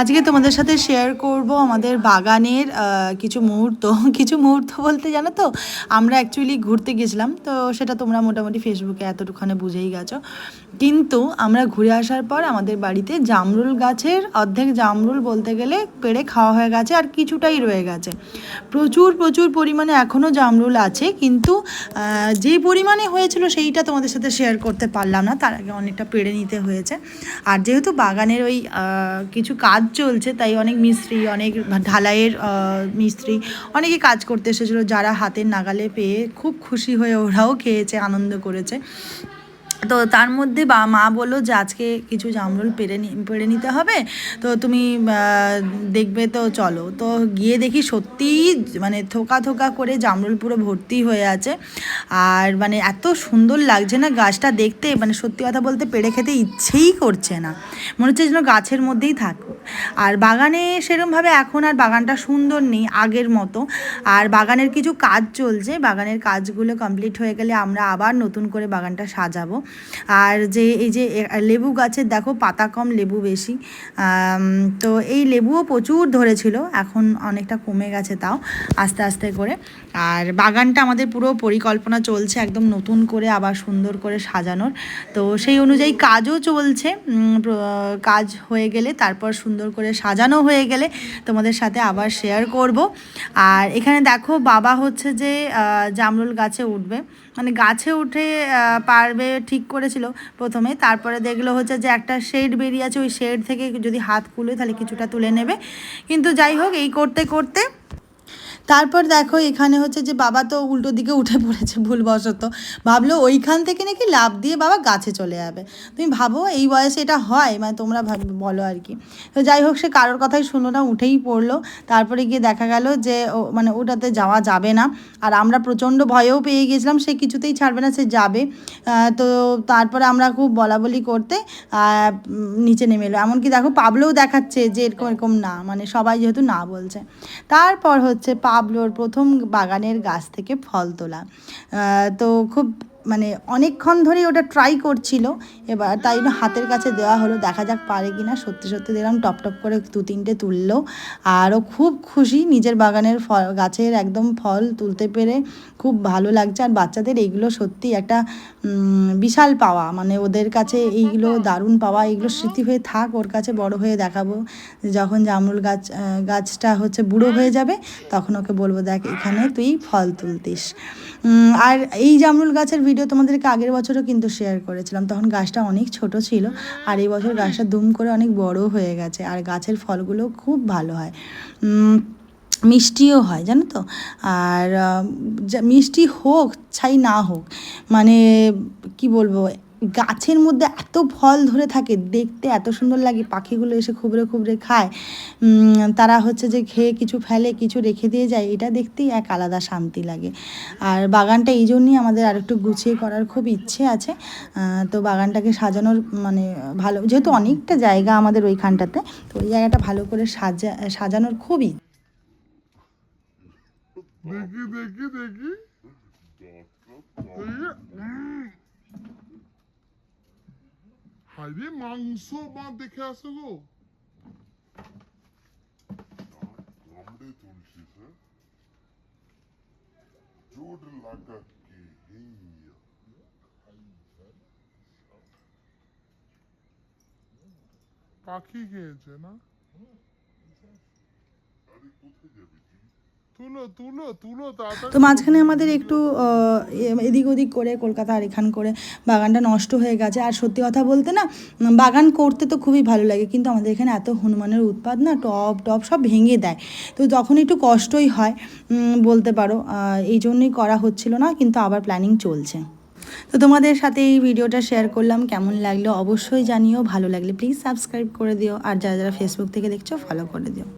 আজকে তোমাদের সাথে শেয়ার করব আমাদের বাগানের কিছু মুহূর্ত। কিছু মুহূর্ত বলতে জানো তো, আমরা অ্যাকচুয়ালি ঘুরতে গেছিলাম, তো সেটা তোমরা মোটামুটি ফেসবুকে এতটুখানে বুঝেই গেছো। কিন্তু আমরা ঘুরে আসার পর আমাদের বাড়িতে জামরুল গাছের অর্ধেক জামরুল বলতে গেলে পেড়ে খাওয়া হয়ে গেছে আর কিছুটাই রয়ে গেছে। প্রচুর প্রচুর পরিমাণে এখনও জামরুল আছে, কিন্তু যে পরিমাণে হয়েছিল সেইটা তোমাদের সাথে শেয়ার করতে পারলাম না, তার আগে অনেকটা পেড়ে নিতে হয়েছে। আর যেহেতু বাগানের ওই কিছু কাজ চলছে, তাই অনেক মিস্ত্রি, অনেক ঢালাইয়ের মিস্ত্রি অনেকে কাজ করতে এসেছিল যারা হাতের নাগালে পেয়ে খুব খুশি হয়ে ওরাও খেয়েছে, আনন্দ করেছে। তো তার মধ্যে বা মা বলল যে আজকে কিছু জামরুল পেরে পেরে নিতে হবে। তো তুমি দেখবে তো চলো। তো গিয়ে দেখি সত্যিই মানে থোকা থোকা করে জামরুল পুরো ভর্তি হয়ে আছে। আর মানে এত সুন্দর লাগছে না গাছটা দেখতে মানে সত্যি কথা বলতে পেরে খেতে ইচ্ছেই করছে না। মনে হচ্ছে যেন গাছের মধ্যেই থাকুক আর বাগানে সেরকমভাবে এখন আর বাগানটা সুন্দর নেই, আগের মতো। আর বাগানের কিছু কাজ চলছে, বাগানের কাজগুলো কমপ্লিট হয়ে গেলে আমরা আবার নতুন করে বাগানটা সাজাবো। আর যে, এই যে লেবু গাছের দেখো পাতা কম, লেবু বেশি। তো এই লেবুও প্রচুর ধরেছিল, এখন অনেকটা কমে গেছে তাও, আস্তে আস্তে করে। আর বাগানটা আমাদের পুরো পরিকল্পনা চলছে একদম নতুন করে আবার সুন্দর করে সাজানোর। তো সেই অনুযায়ী কাজও চলছে কাজ হয়ে গেলে তারপর সুন্দর করে সাজানো হয়ে গেলে তোমাদের সাথে আবার শেয়ার করব। আর এখানে দেখো বাবা হচ্ছে যে জামরুল গাছে উঠবে। মানে গাছে উঠে পারবে ঠিক করেছিল প্রথমে। তারপরে দেখল হচ্ছে যে একটা শেড বেরিয়ে আছে। ওই শেড থেকে যদি হাত খুলে তাহলে কিছুটা তুলে নেবে। কিন্তু যাই হোক, এই করতে করতে তারপর দেখো এখানে হচ্ছে যে বাবা তো উল্টো দিকে উঠে পড়েছে ভুলবশত। ভাবলো ওইখান থেকে নাকি লাভ দিয়ে বাবা গাছে চলে যাবে। তুমি ভাবো এই বয়সে এটা হয় মানে তোমরা বলো আর কি। তো যাই হোক সে কারোর কথাই শুনলো না, উঠেই পড়ল। তারপরে গিয়ে দেখা গেল যে মানে ওটাতে যাওয়া যাবে না। আর আমরা প্রচণ্ড ভয়েও পেয়ে গেছিলাম, সে কিছুতেই ছাড়বে না, সে যাবে। তো তারপরে আমরা খুব বলা বলি করতে নিচে নেমে এলো। এমনকি দেখো পাবলোও দেখাচ্ছে যে এরকম এরকম না মানে সবাই যেহেতু না বলছে। তারপর হচ্ছে পাবলোর প্রথম বাগানের গাছ থেকে ফল তোলা। তো খুব মানে অনেকক্ষণ ধরেই ওটা ট্রাই করছিল। এবার তাই হাতের কাছে দেওয়া হলো। দেখা যাক পারে কি না সত্যি সত্যি দেখলাম টপ টপ করে দু তিনটে তুললো। আরও খুব খুশি নিজের বাগানের ফল, গাছের একদম ফল তুলতে পেরে খুব ভালো লাগছে। আর বাচ্চাদের এইগুলো সত্যি একটা বিশাল পাওয়া। মানে ওদের কাছে এইগুলো দারুণ পাওয়া। এইগুলো স্মৃতি হয়ে থাক, ওর কাছে বড় হয়ে দেখাবো। যখন জামরুল গাছ গাছটা হচ্ছে বুড়ো হয়ে যাবে, তখন ওকে বলব, দেখ, এখানে তুই ফল তুলতিস। আর এই জামরুল গাছের ভিডিও তোমাদেরকে আগের বছরও কিন্তু শেয়ার করেছিলাম। তখন গাছটা অনেক ছোট ছিল আর এই বছর গাছটা দুম করে অনেক বড় হয়ে গেছে আর গাছের ফলগুলো খুব ভালো হয়। মিষ্টিও হয়, জানো তো? আর মিষ্টি হোক, ছাই না হোক মানে কি বলব? গাছের মধ্যে এত ফল ধরে থাকে দেখতে এত সুন্দর লাগে পাখিগুলো এসে খুবড়ে খুবড়ে খায়। তারা হচ্ছে যে খেয়ে কিছু ফেলে কিছু রেখে দিয়ে যায় এটা দেখতেই এক আলাদা শান্তি লাগে। আর বাগানটা এই জন্যই আমাদের আরেকটু গুছিয়ে করার খুব ইচ্ছে আছে। তো বাগানটাকে সাজানোর মানে ভালো যেহেতু অনেকটা জায়গা আমাদের ওইখানটাতে তো ওই জায়গাটা ভালো করে সাজা সাজানোর খুবই দেখি দেখি দেখি। হাইরে মাংস মা দেখে আসো গো। কামড়ে তুলছিস জোর লাগা কে হিয়া। পাখি খেয়েছে না? আরে কোথায় যাবি? তো মাঝখানে আমাদের একটু এদিক ওদিক করে কলকাতা আর এখান করে বাগানটা নষ্ট হয়ে গেছে। আর সত্যি কথা বলতে না বাগান করতে তো খুবই ভালো লাগে, কিন্তু আমাদের এখানে এত হনুমানের উৎপাদ না, টপ টপ সব ভেঙে দেয়। তো তখন একটু কষ্টই হয় বলতে পারো এই জন্যই করা হচ্ছিল না, কিন্তু আবার প্ল্যানিং চলছে। তো তোমাদের সাথে এই ভিডিওটা শেয়ার করলাম, কেমন লাগল অবশ্যই জানিও, ভালো লাগলে প্লিজ সাবস্ক্রাইব করে দিও, আর যারা যারা ফেসবুক থেকে দেখছ ফলো করে দিও।